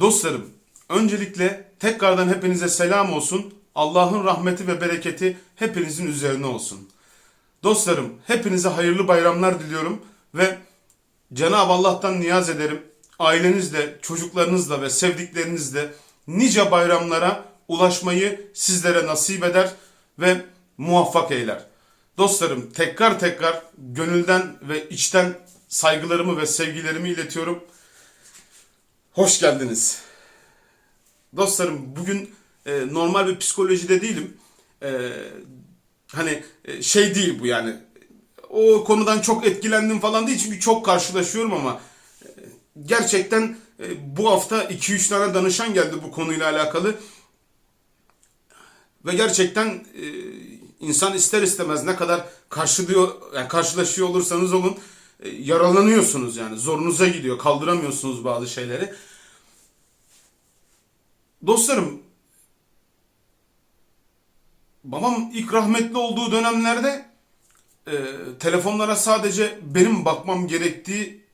Dostlarım, öncelikle tekrardan hepinize selam olsun. Allah'ın rahmeti ve bereketi hepinizin üzerine olsun. Dostlarım, hepinize hayırlı bayramlar diliyorum ve Cenab-ı Allah'tan niyaz ederim. Ailenizle, çocuklarınızla ve sevdiklerinizle nice bayramlara ulaşmayı sizlere nasip eder ve muvaffak eyler. Dostlarım tekrar tekrar gönülden ve içten saygılarımı ve sevgilerimi iletiyorum. Hoş geldiniz. Dostlarım bugün e, normal bir psikolojide değilim. E, hani e, şey değil bu yani. O konudan çok etkilendim falan değil çünkü çok karşılaşıyorum ama e, gerçekten e, bu hafta 2-3 tane danışan geldi bu konuyla alakalı. Ve gerçekten e, insan ister istemez ne kadar karşılıyor, yani karşılaşıyor olursanız olun e, yaralanıyorsunuz yani zorunuza gidiyor kaldıramıyorsunuz bazı şeyleri. Dostlarım babam ilk rahmetli olduğu dönemlerde e, telefonlara sadece benim bakmam gerektiği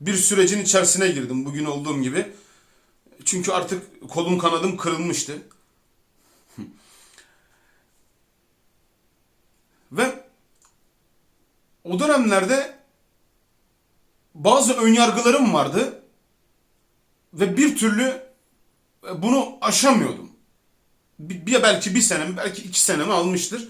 bir sürecin içerisine girdim bugün olduğum gibi. Çünkü artık kolum kanadım kırılmıştı. Ve o dönemlerde bazı önyargılarım vardı ve bir türlü bunu aşamıyordum. Bir, belki bir senemi, belki iki senemi almıştır.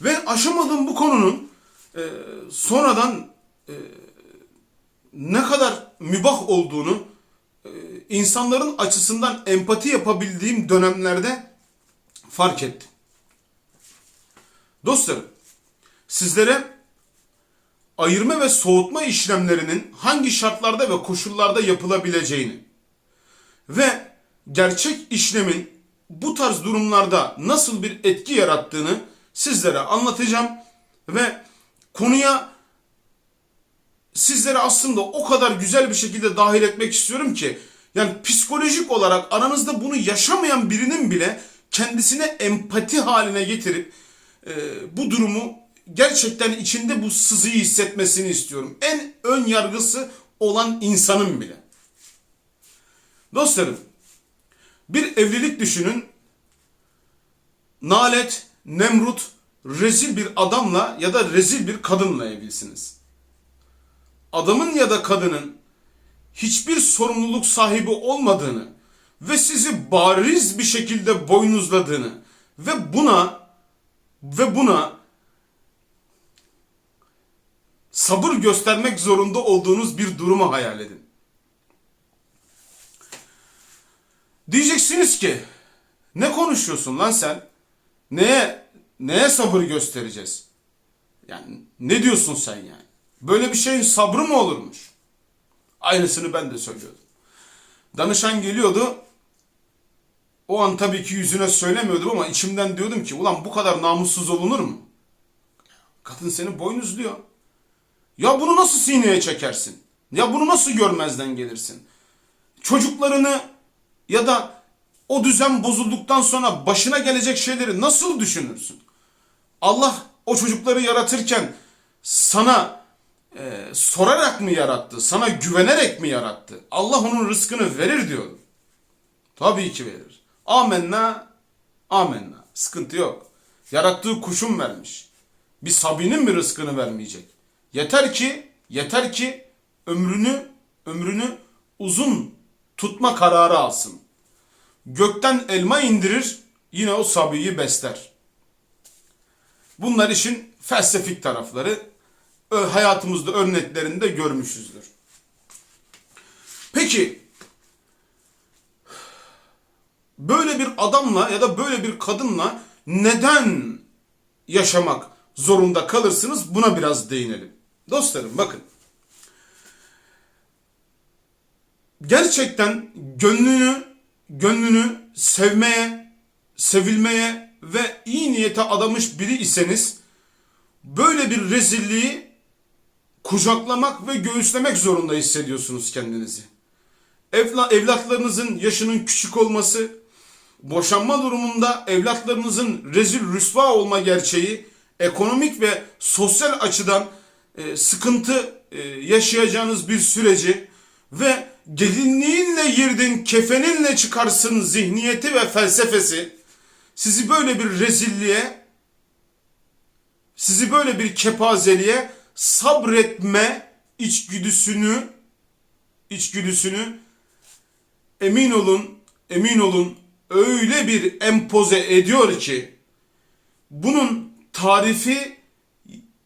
Ve aşamadığım bu konunun e, sonradan e, ne kadar mübah olduğunu e, insanların açısından empati yapabildiğim dönemlerde fark ettim. Dostlarım, sizlere ayırma ve soğutma işlemlerinin hangi şartlarda ve koşullarda yapılabileceğini ve gerçek işlemin bu tarz durumlarda nasıl bir etki yarattığını sizlere anlatacağım ve konuya sizlere aslında o kadar güzel bir şekilde dahil etmek istiyorum ki yani psikolojik olarak aranızda bunu yaşamayan birinin bile kendisine empati haline getirip e, bu durumu gerçekten içinde bu sızıyı hissetmesini istiyorum. En ön yargısı olan insanın bile. Dostlarım, bir evlilik düşünün. Nalet, Nemrut, rezil bir adamla ya da rezil bir kadınla evlisiniz. Adamın ya da kadının hiçbir sorumluluk sahibi olmadığını ve sizi bariz bir şekilde boynuzladığını ve buna ve buna sabır göstermek zorunda olduğunuz bir durumu hayal edin. Diyeceksiniz ki ne konuşuyorsun lan sen? Neye neye sabır göstereceğiz? Yani ne diyorsun sen yani? Böyle bir şeyin sabrı mı olurmuş? Aynısını ben de söylüyordum. Danışan geliyordu. O an tabii ki yüzüne söylemiyordum ama içimden diyordum ki ulan bu kadar namussuz olunur mu? Kadın seni boynuzluyor. Ya bunu nasıl sineye çekersin? Ya bunu nasıl görmezden gelirsin? Çocuklarını ya da o düzen bozulduktan sonra başına gelecek şeyleri nasıl düşünürsün? Allah o çocukları yaratırken sana e, sorarak mı yarattı? Sana güvenerek mi yarattı? Allah onun rızkını verir diyor. Tabii ki verir. Amenna, amenna. Sıkıntı yok. Yarattığı kuşun vermiş. Bir sabinin mi rızkını vermeyecek? Yeter ki, yeter ki ömrünü, ömrünü uzun tutma kararı alsın. Gökten elma indirir, yine o sabiyi besler. Bunlar işin felsefik tarafları. Hayatımızda örneklerinde görmüşüzdür. Peki böyle bir adamla ya da böyle bir kadınla neden yaşamak zorunda kalırsınız? Buna biraz değinelim. Dostlarım bakın. Gerçekten gönlünü gönlünü sevmeye, sevilmeye ve iyi niyete adamış biri iseniz böyle bir rezilliği kucaklamak ve göğüslemek zorunda hissediyorsunuz kendinizi. Evla, evlatlarınızın yaşının küçük olması, boşanma durumunda evlatlarınızın rezil rüsva olma gerçeği, ekonomik ve sosyal açıdan e, sıkıntı e, yaşayacağınız bir süreci ve gelinliğinle girdin, kefeninle çıkarsın zihniyeti ve felsefesi sizi böyle bir rezilliğe, sizi böyle bir kepazeliğe sabretme içgüdüsünü, içgüdüsünü emin olun, emin olun öyle bir empoze ediyor ki bunun tarifi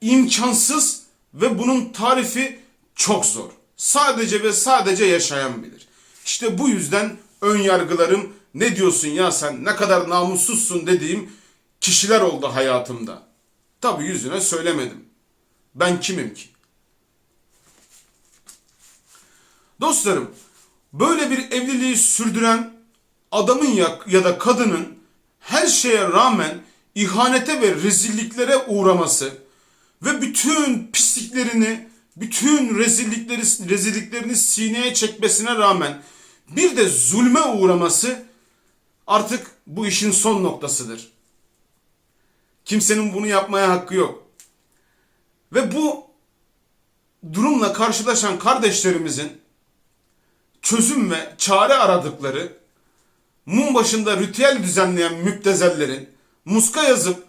imkansız ve bunun tarifi çok zor. Sadece ve sadece yaşayan bilir. İşte bu yüzden ön yargılarım ne diyorsun ya sen ne kadar namussuzsun dediğim kişiler oldu hayatımda. Tabi yüzüne söylemedim. Ben kimim ki? Dostlarım, böyle bir evliliği sürdüren adamın ya, ya da kadının her şeye rağmen ihanete ve rezilliklere uğraması ve bütün pisliklerini, bütün rezillikleri, rezilliklerini sineye çekmesine rağmen bir de zulme uğraması artık bu işin son noktasıdır. Kimsenin bunu yapmaya hakkı yok. Ve bu durumla karşılaşan kardeşlerimizin çözüm ve çare aradıkları mum başında ritüel düzenleyen müptezellerin muska yazıp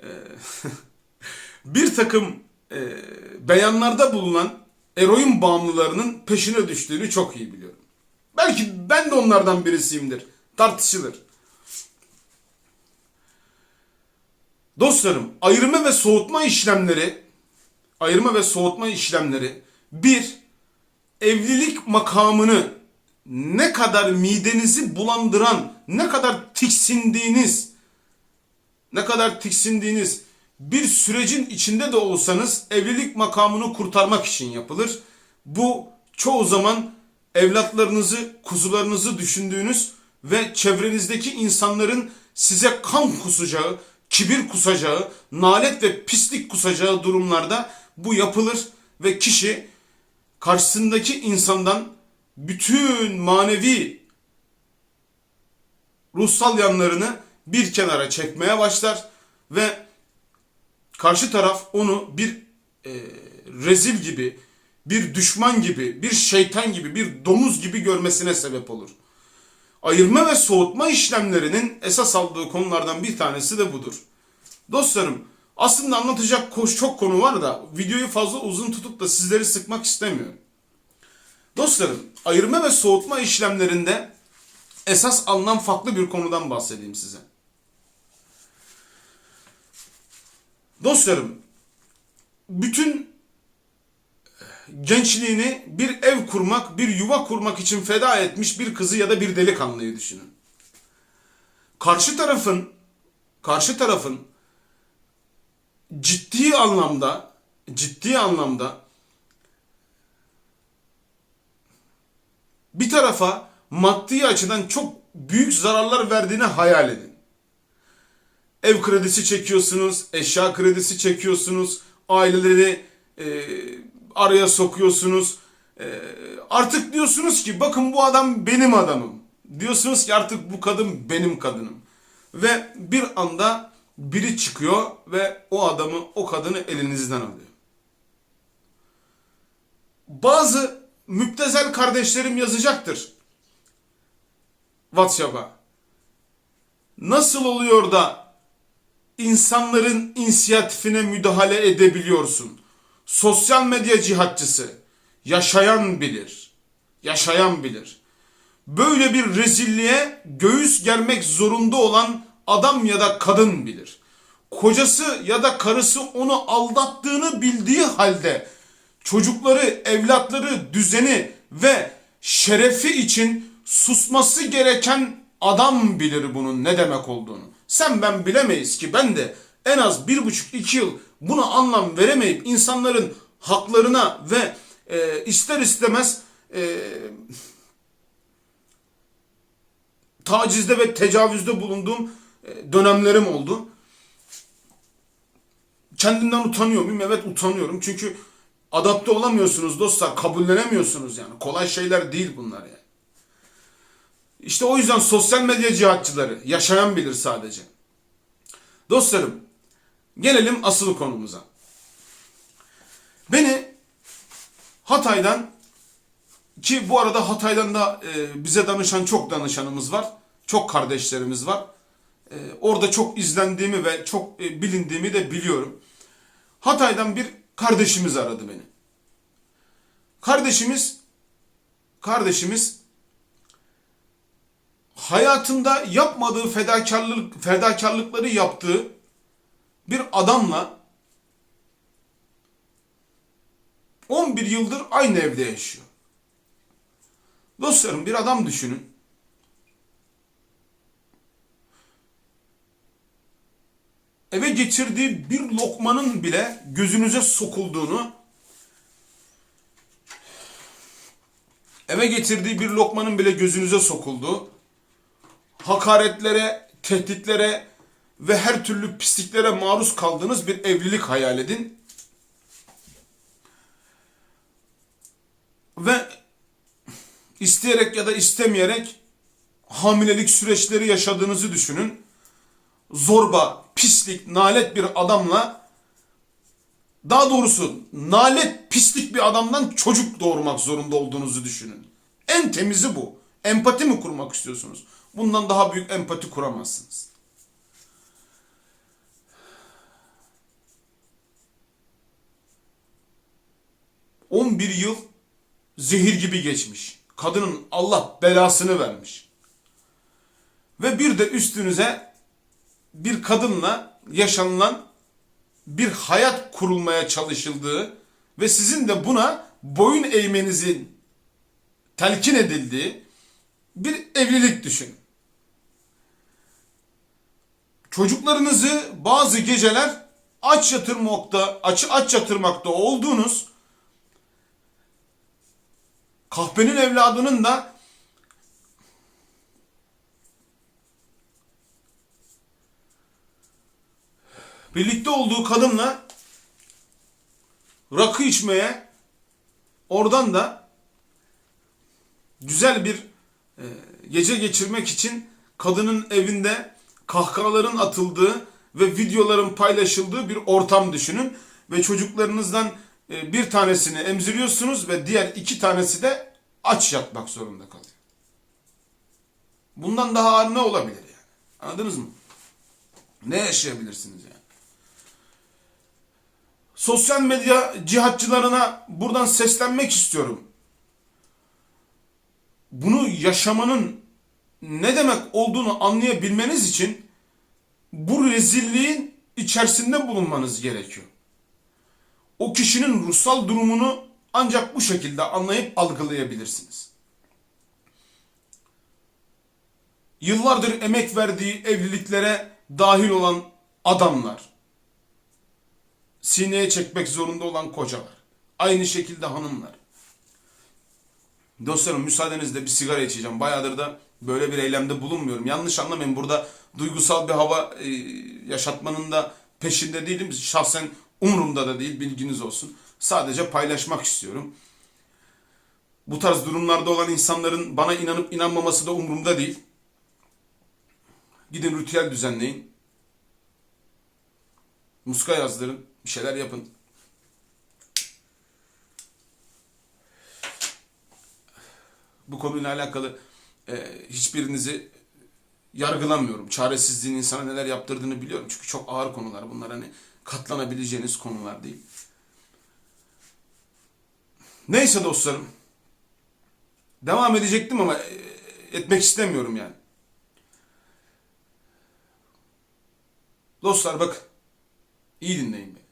e, bir takım e, beyanlarda bulunan eroin bağımlılarının peşine düştüğünü çok iyi biliyorum. Belki ben de onlardan birisiyimdir. Tartışılır. Dostlarım, ayırma ve soğutma işlemleri ayırma ve soğutma işlemleri bir evlilik makamını ne kadar midenizi bulandıran, ne kadar tiksindiğiniz, ne kadar tiksindiğiniz bir sürecin içinde de olsanız evlilik makamını kurtarmak için yapılır. Bu çoğu zaman evlatlarınızı, kuzularınızı düşündüğünüz ve çevrenizdeki insanların size kan kusacağı, kibir kusacağı, nalet ve pislik kusacağı durumlarda bu yapılır ve kişi karşısındaki insandan bütün manevi ruhsal yanlarını bir kenara çekmeye başlar ve karşı taraf onu bir e, rezil gibi, bir düşman gibi, bir şeytan gibi, bir domuz gibi görmesine sebep olur. Ayırma ve soğutma işlemlerinin esas aldığı konulardan bir tanesi de budur. Dostlarım, aslında anlatacak çok konu var da videoyu fazla uzun tutup da sizleri sıkmak istemiyorum. Dostlarım, ayırma ve soğutma işlemlerinde esas alınan farklı bir konudan bahsedeyim size. Dostlarım, bütün gençliğini bir ev kurmak, bir yuva kurmak için feda etmiş bir kızı ya da bir delikanlıyı düşünün. Karşı tarafın karşı tarafın ciddi anlamda ciddi anlamda bir tarafa maddi açıdan çok büyük zararlar verdiğini hayal edin. Ev kredisi çekiyorsunuz, eşya kredisi çekiyorsunuz, aileleri e, araya sokuyorsunuz. E, artık diyorsunuz ki bakın bu adam benim adamım. Diyorsunuz ki artık bu kadın benim kadınım. Ve bir anda biri çıkıyor ve o adamı, o kadını elinizden alıyor. Bazı müptezel kardeşlerim yazacaktır. WhatsApp'a. Nasıl oluyor da insanların inisiyatifine müdahale edebiliyorsun? Sosyal medya cihatçısı. Yaşayan bilir. Yaşayan bilir. Böyle bir rezilliğe göğüs germek zorunda olan adam ya da kadın bilir. Kocası ya da karısı onu aldattığını bildiği halde çocukları, evlatları, düzeni ve şerefi için susması gereken adam bilir bunun ne demek olduğunu. Sen ben bilemeyiz ki ben de en az bir buçuk iki yıl buna anlam veremeyip insanların haklarına ve e, ister istemez e, tacizde ve tecavüzde bulunduğum e, dönemlerim oldu. Kendimden utanıyor muyum? Evet utanıyorum. Çünkü adapte olamıyorsunuz dostlar. Kabullenemiyorsunuz yani. Kolay şeyler değil bunlar yani. İşte o yüzden sosyal medya cihatçıları yaşayan bilir sadece. Dostlarım gelelim asıl konumuza. Beni Hatay'dan Ki bu arada Hatay'dan da e, bize danışan çok danışanımız var. Çok kardeşlerimiz var. E, orada çok izlendiğimi ve çok e, bilindiğimi de biliyorum. Hatay'dan bir kardeşimiz aradı beni. Kardeşimiz kardeşimiz hayatında yapmadığı fedakarlık fedakarlıkları yaptığı bir adamla 11 yıldır aynı evde yaşıyor. Dostlarım bir adam düşünün. Eve getirdiği bir lokmanın bile gözünüze sokulduğunu eve getirdiği bir lokmanın bile gözünüze sokulduğu hakaretlere, tehditlere ve her türlü pisliklere maruz kaldığınız bir evlilik hayal edin. Ve isteyerek ya da istemeyerek hamilelik süreçleri yaşadığınızı düşünün. Zorba, pislik, nalet bir adamla daha doğrusu nalet, pislik bir adamdan çocuk doğurmak zorunda olduğunuzu düşünün. En temizi bu. Empati mi kurmak istiyorsunuz? Bundan daha büyük empati kuramazsınız. On bir yıl zehir gibi geçmiş. Kadının Allah belasını vermiş. Ve bir de üstünüze bir kadınla yaşanılan bir hayat kurulmaya çalışıldığı ve sizin de buna boyun eğmenizin telkin edildiği bir evlilik düşün. Çocuklarınızı bazı geceler aç yatırmakta, aç aç yatırmakta olduğunuz kahpenin evladının da birlikte olduğu kadınla rakı içmeye oradan da güzel bir e, gece geçirmek için kadının evinde kahkahaların atıldığı ve videoların paylaşıldığı bir ortam düşünün ve çocuklarınızdan e, bir tanesini emziriyorsunuz ve diğer iki tanesi de aç yatmak zorunda kalıyor. Bundan daha ağır ne olabilir yani? Anladınız mı? Ne yaşayabilirsiniz yani? Sosyal medya cihatçılarına buradan seslenmek istiyorum. Bunu yaşamanın ne demek olduğunu anlayabilmeniz için bu rezilliğin içerisinde bulunmanız gerekiyor. O kişinin ruhsal durumunu ancak bu şekilde anlayıp algılayabilirsiniz. Yıllardır emek verdiği evliliklere dahil olan adamlar, sineye çekmek zorunda olan kocalar, aynı şekilde hanımlar. Dostlarım müsaadenizle bir sigara içeceğim. Bayağıdır da böyle bir eylemde bulunmuyorum. Yanlış anlamayın burada duygusal bir hava e, yaşatmanın da peşinde değilim. Şahsen umurumda da değil bilginiz olsun. Sadece paylaşmak istiyorum. Bu tarz durumlarda olan insanların bana inanıp inanmaması da umurumda değil. Gidin ritüel düzenleyin. Muska yazdırın. Bir şeyler yapın. Bu konuyla alakalı e, hiçbirinizi yargılamıyorum. Çaresizliğin insana neler yaptırdığını biliyorum. Çünkü çok ağır konular. Bunlar hani katlanabileceğiniz konular değil. Neyse dostlarım. Devam edecektim ama e, etmek istemiyorum yani. Dostlar bakın. İyi dinleyin beni.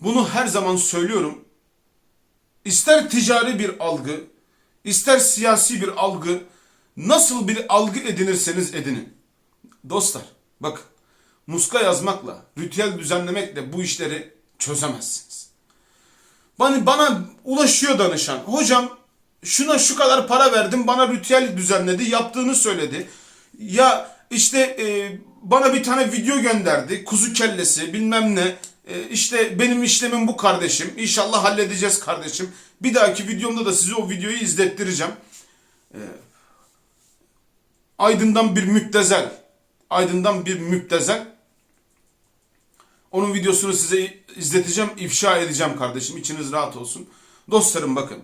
Bunu her zaman söylüyorum. İster ticari bir algı, ister siyasi bir algı, nasıl bir algı edinirseniz edinin. Dostlar, bakın. Muska yazmakla, ritüel düzenlemekle bu işleri çözemezsiniz. Bana, bana ulaşıyor danışan. Hocam şuna şu kadar para verdim bana ritüel düzenledi yaptığını söyledi. Ya işte e, bana bir tane video gönderdi kuzu kellesi bilmem ne. E, işte benim işlemim bu kardeşim. İnşallah halledeceğiz kardeşim. Bir dahaki videomda da size o videoyu izlettireceğim. E, Aydın'dan bir müptezel. Aydın'dan bir müptezel. Onun videosunu size izleteceğim, ifşa edeceğim kardeşim. İçiniz rahat olsun. Dostlarım bakın.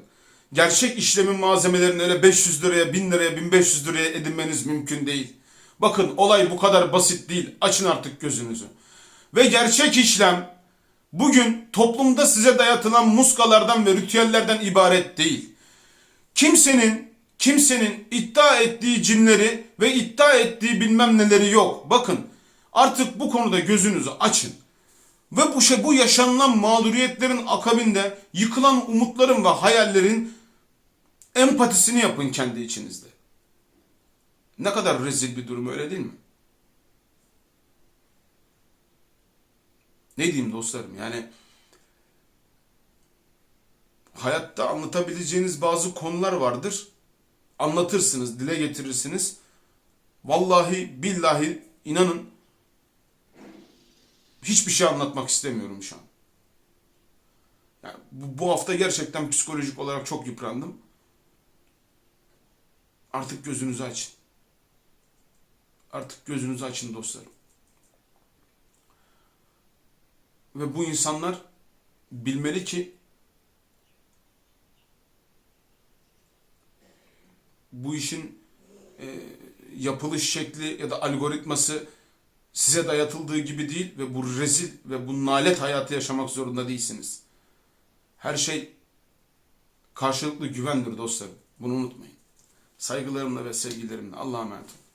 gerçek işlemin malzemelerini öyle 500 liraya, 1000 liraya, 1500 liraya edinmeniz mümkün değil. Bakın olay bu kadar basit değil. Açın artık gözünüzü. Ve gerçek işlem bugün toplumda size dayatılan muskalardan ve ritüellerden ibaret değil. Kimsenin kimsenin iddia ettiği cinleri ve iddia ettiği bilmem neleri yok. Bakın artık bu konuda gözünüzü açın. Ve bu şey bu yaşanılan mağduriyetlerin akabinde yıkılan umutların ve hayallerin empatisini yapın kendi içinizde. Ne kadar rezil bir durum öyle değil mi? Ne diyeyim dostlarım yani hayatta anlatabileceğiniz bazı konular vardır. Anlatırsınız, dile getirirsiniz. Vallahi billahi inanın hiçbir şey anlatmak istemiyorum şu an. Yani bu, hafta gerçekten psikolojik olarak çok yıprandım. Artık gözünüzü açın. Artık gözünüzü açın dostlarım. Ve bu insanlar bilmeli ki bu işin e, yapılış şekli ya da algoritması size dayatıldığı gibi değil ve bu rezil ve bu nalet hayatı yaşamak zorunda değilsiniz. Her şey karşılıklı güvendir dostlarım. Bunu unutmayın. Saygılarımla ve sevgilerimle Allah'a emanet olun.